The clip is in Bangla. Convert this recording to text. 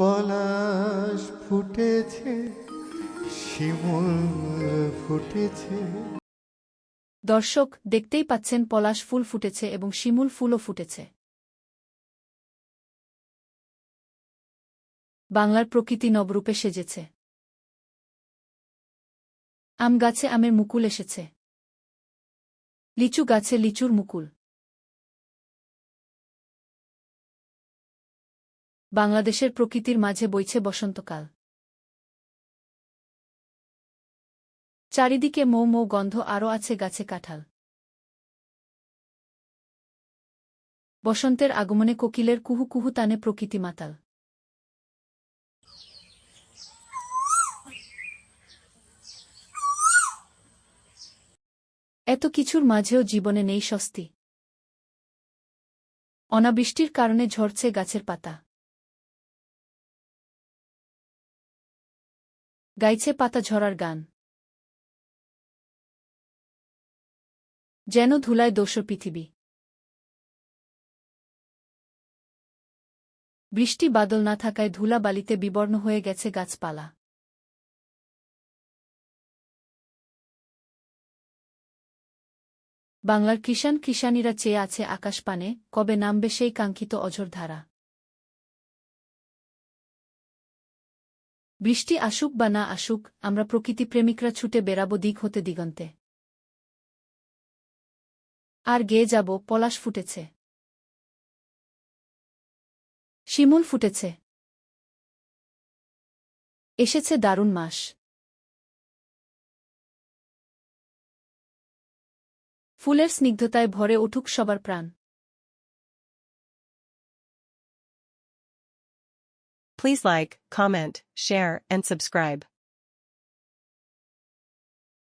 পলাশ ফুটেছে, শিমুল ফুটেছে। দর্শক, দেখতেই পাচ্ছেন পলাশ ফুল ফুটেছে এবং শিমুল ফুলও ফুটেছে। বাংলার প্রকৃতি নবরূপে সেজেছে। আম গাছে আমের মুকুল এসেছে। লিচু গাছে লিচুর মুকুল। বাংলাদেশের প্রকৃতির মাঝে বইছে বসন্তকাল। চারিদিকে মৌ মৌ গন্ধ, আরও আছে গাছে কাঁঠাল। বসন্তের আগমনে কোকিলের কুহু কুহু তানে প্রকৃতি মাতাল। এত কিছুর মাঝেও জীবনে নেই স্বস্তি। অনাবৃষ্টির কারণে ঝরছে গাছের পাতা। গাইছে পাতা ঝরার গান। যেন ধুলায় দোষর পৃথিবী। বৃষ্টি বাদল না থাকায় ধুলা বালিতে বিবর্ণ হয়ে গেছে গাছপালা। বাংলার কিষান কিষানীরা চেয়ে আছে আকাশ পানে কবে নামবে সেই কাঙ্ক্ষিত অঝর বৃষ্টি আসুক বা না আসুক, আমরা প্রকৃতি প্রেমিকরা ছুটে বেরাবো দিক হতে দিগন্তে। আর গেয়ে যাব, পলাশ ফুটেছে। শিমুল ফুটেছে। এসেছে দারুণ মাস। ফুলের স্নিগ্ধতায় ভরে উঠুক সবার প্রাণ। Please like, comment, share, and subscribe.